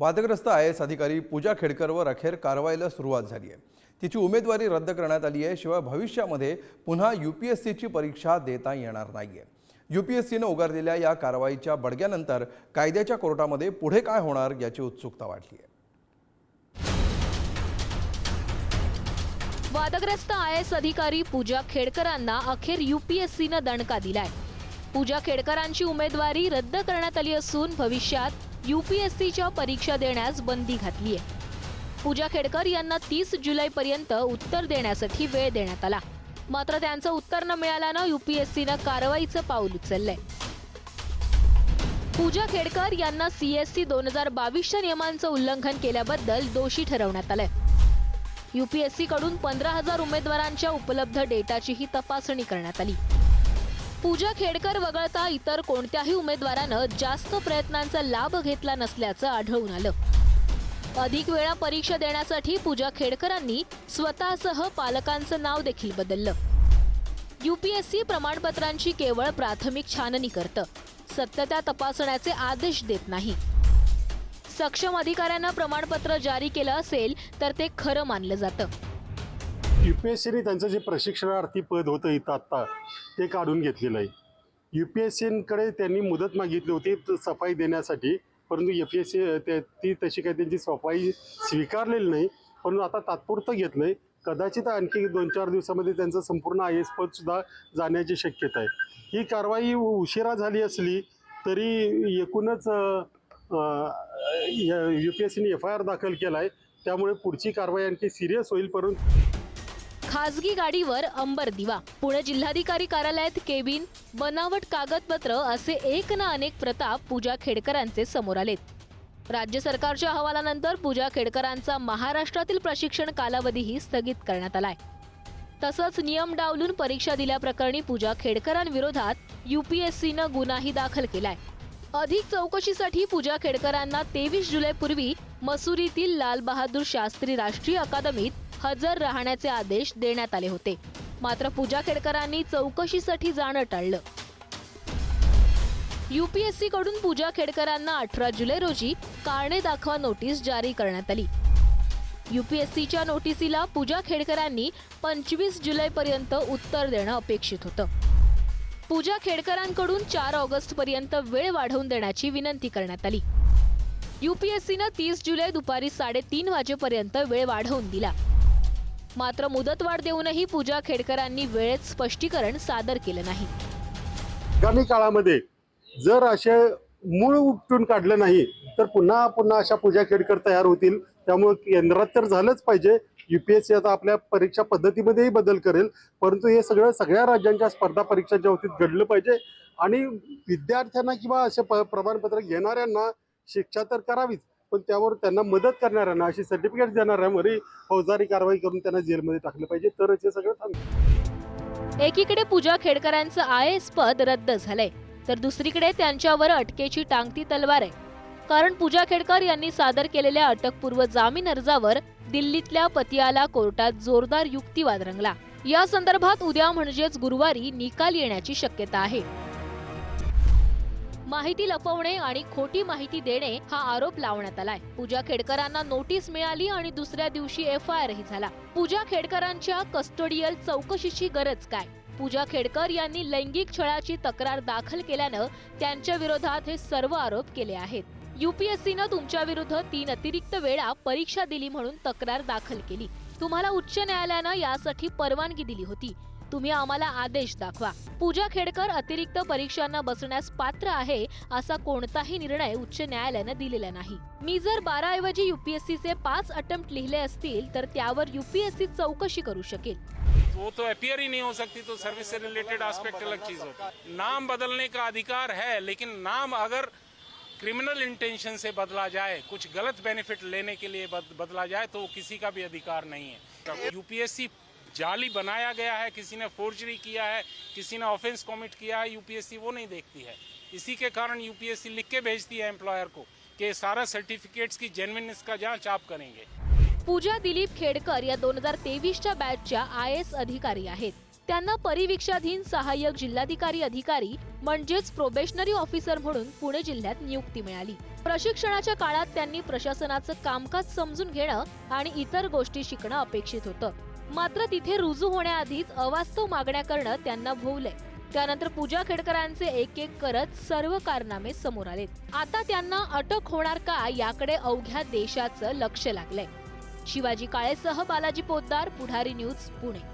वादग्रस्त I S अधिकारी पूजा खेडकरवर अखेर कारवाईला सुरुवात झाली आहे. तिची उमेदवारी रद्द करण्यात आली आहे शिवाय भविष्यामध्ये पुन्हा यू पी एस सीची परीक्षा देता येणार नाही आहे यू पी एस सीनं उगारलेल्या या कारवाईच्या बडग्यानंतर कायद्याच्या कोर्टामध्ये पुढे काय होणार याची उत्सुकता वाढली आहे. वादग्रस्त आय एस अधिकारी पूजा खेडकरांना अखेर युपीएससीनं दणका दिलाय. पूजा खेडकरांची उमेदवारी रद्द करण्यात आली असून भविष्यात युपीएससीच्या परीक्षा देण्यास बंदी घातली आहे पूजा खेडकर यांना तीस जुलैपर्यंत उत्तर देण्यासाठी वेळ देण्यात आला. मात्र त्यांचं उत्तर न मिळाल्यानं युपीएससीनं कारवाईचं पाऊल उचललंय. पूजा खेडकर यांना सीएससी दोन हजार बावीसच्या नियमांचं उल्लंघन केल्याबद्दल दोषी ठरवण्यात आलंय. यूपीएससी कडून पंधरा हजार उमेदवारांच्या उपलब्ध डेटाचीही तपासणी करण्यात आली. पूजा खेडकर वगळता इतर कोणत्याही उमेदवारानं जास्त प्रयत्नांचा लाभ घेतला नसल्याचं आढळून आलं. अधिक वेळा परीक्षा देण्यासाठी पूजा खेडकरांनी स्वतःसह पालकांचं नाव देखील बदललं. युपीएससी प्रमाणपत्रांची केवळ प्राथमिक छाननी करतं. सत्यता तपासण्याचे आदेश देत नाही. सक्षम अधिकाऱ्यांना प्रमाणपत्र जारी केलं असेल तर ते खरं मानलं जातं. यू पी एस सीने त्यांचं जे प्रशिक्षणार्थी पद होतं इथं आत्ता ते काढून घेतलेलं आहे. यू पी एस सीकडे त्यांनी मुदत मागितली होती सफाई देण्यासाठी परंतु एफ एस सी ती तशी काही त्यांची सफाई स्वीकारलेली नाही परंतु आता तात्पुरतं घेतलं आहे कदाचित आणखी दोन चार दिवसामध्ये त्यांचं संपूर्ण आय एस पदसुद्धा जाण्याची शक्यता आहे. ही कारवाई उशिरा झाली असली तरी एकूणच यू पी एस सीने एफ आय आर दाखल केला आहे त्यामुळे पुढची कारवाई आणखी सिरियस होईल परंतु खासगी गाडीवर अंबर दिवा. पुणे जिल्हाधिकारी कार्यालयात केबिन बनावट कागदपत्र असे एक ना अनेक प्रताप पूजा खेडकरांचे समोर आलेत. राज्य सरकारच्या अहवालानंतर पूजा खेडकरांचा महाराष्ट्रातील प्रशिक्षण कालावधीही स्थगित करण्यात आलाय. तसंच नियम डावलून परीक्षा दिल्याप्रकरणी पूजा खेडकरांविरोधात युपीएससीनं गुन्हाही दाखल केलाय. अधिक चौकशीसाठी पूजा खेडकरांना तेवीस जुलैपूर्वी मसुरीतील लालबहादूर शास्त्री राष्ट्रीय अकादमीत हजर राहण्याचे आदेश देण्यात आले होते. मात्र पूजा खेडकरांनी चौकशीसाठी जाणं टाळलं. युपीएससी कडून पूजा खेडकरांना अठरा जुलै रोजी कारणे दाखवा नोटीस जारी करण्यात आली. युपीएससीच्या नोटिसीला पूजा खेडकरांनी पंचवीस जुलैपर्यंत उत्तर देणं अपेक्षित होतं. पूजा खेडकरांकडून चार ऑगस्ट पर्यंत वेळ वाढवून देण्याची विनंती करण्यात आली. युपीएससीनं तीस जुलै दुपारी साडेतीन वाजेपर्यंत वेळ वाढवून दिला. मात्र मुदतवाढ देऊनही पूजा खेडकरांनी वेळेत स्पष्टीकरण सादर केलं नाही. आगामी काळामध्ये जर असे मूळ उपटून काढलं नाही तर पुन्हा पुन्हा अशा पूजा खेडकर तयार होतील. त्यामुळे केंद्रात तर झालंच पाहिजे. युपीएससी आता आपल्या परीक्षा पद्धतीमध्येही बदल करेल. परंतु हे सगळं सगळ्या राज्यांच्या स्पर्धा परीक्षांच्या बाबतीत घडलं पाहिजे. आणि विद्यार्थ्यांना किंवा असे प प्रमाणपत्र घेणाऱ्यांना शिक्षा तर करावीच. पण त्यावर त्यांना मदत करणाऱ्यांना अशी सर्टिफिकेट देणाऱ्यांवरही फौजदारी कारवाई करून त्यांना जेलमध्ये टाकलं पाहिजे. तरच हे सगळं थांबेल. एकीकडे पूजा खेडकरांचं आय एस पद रद्द झालंय तर दुसरीकडे त्यांच्यावर अटकेची टांगती तलवार आहे. कारण पूजा खेडकर यांनी सादर केलेल्या अटकपूर्व जामीन अर्जावर दिल्लीतल्या पतियाला कोर्टात जोरदार युक्तिवाद रंगला. या संदर्भात उद्या म्हणजेच गुरुवारी निकाल येण्याची शक्यता आहे. माहिती लपवणे आणि खोटी माहिती देणे हा आरोप लावण्यात आलाय. पूजा खेडकरांना नोटीस मिळाली आणि दुसऱ्या दिवशी एफ आय आरही झाला. पूजा खेडकरांच्या कस्टोडियल चौकशीची गरज काय? पूजा खेडकर यांनी लैंगिक छळाची तक्रार दाखल केल्यानं त्यांच्या विरोधात हे सर्व आरोप केले आहेत. युपीएससीनं तुमच्या विरुद्ध तीन अतिरिक्त वेळा परीक्षा दिली म्हणून तक्रार दाखल केली. तुम्हाला उच्च न्यायालयानं यासाठी परवानगी दिली होती. तुम्ही आम्हाला आदेश दाखवा. पूजा खेडकर अतिरिक्त परीक्षांना बसण्यास पात्र आहे असा कोणताही निर्णय उच्च न्यायालयानं दिलेला नाही. मी जर बारा ऐवजी युपीएससीचे पाच अटेम्प्ट लिहिले असतील तर त्यावर युपीएससी चौकशी करू शकेल. वो तो अपियर ही नहीं हो सकती तो सर्विस से रिलेटेड आस्पेक्ट अलग चीज होता. नाम बदलने का अधिकार है लेकिन नाम अगर क्रिमिनल इंटेंशन से बदला जाए कुछ गलत बेनिफिट लेने के लिए बदला जाए तो किसी का भी अधिकार नहीं है। यूपीएससी जाली बनाया गया है किसी ने फोर्जरी किया है किसी ने ऑफेंस कमिट किया है यूपीएससी वो नहीं देखती है। इसी के कारण यूपीएससी लिख के भेजती है एम्प्लॉयर को कि सारा सर्टिफिकेट्स की जेनविननेस का जांच आप करेंगे। पूजा दिलीप खेडकर या दोन हजार तेवीसच्या बॅचच्या आय एस अधिकारी आहेत. त्यांना परिवीक्षाधीन सहाय्यक जिल्हाधिकारी अधिकारी म्हणजेच प्रोबेशनरी ऑफिसर म्हणून पुणे जिल्ह्यात नियुक्ती मिळाली. प्रशिक्षणाच्या काळात त्यांनी प्रशासनाचं कामकाज समजून घेणं आणि इतर गोष्टी शिकणं अपेक्षित होतं. मात्र तिथे रुजू होण्याआधीच अवास्तव मागण्या करणं त्यांना भोवलंय. त्यानंतर पूजा खेडकरांचे एक एक करत सर्व कारनामे समोर आलेत. आता त्यांना अटक होणार का याकडे अवघ्या देशाचं लक्ष लागलंय. शिवाजी काळेसह बालाजी पोद्दार पुढारी न्यूज पुणे.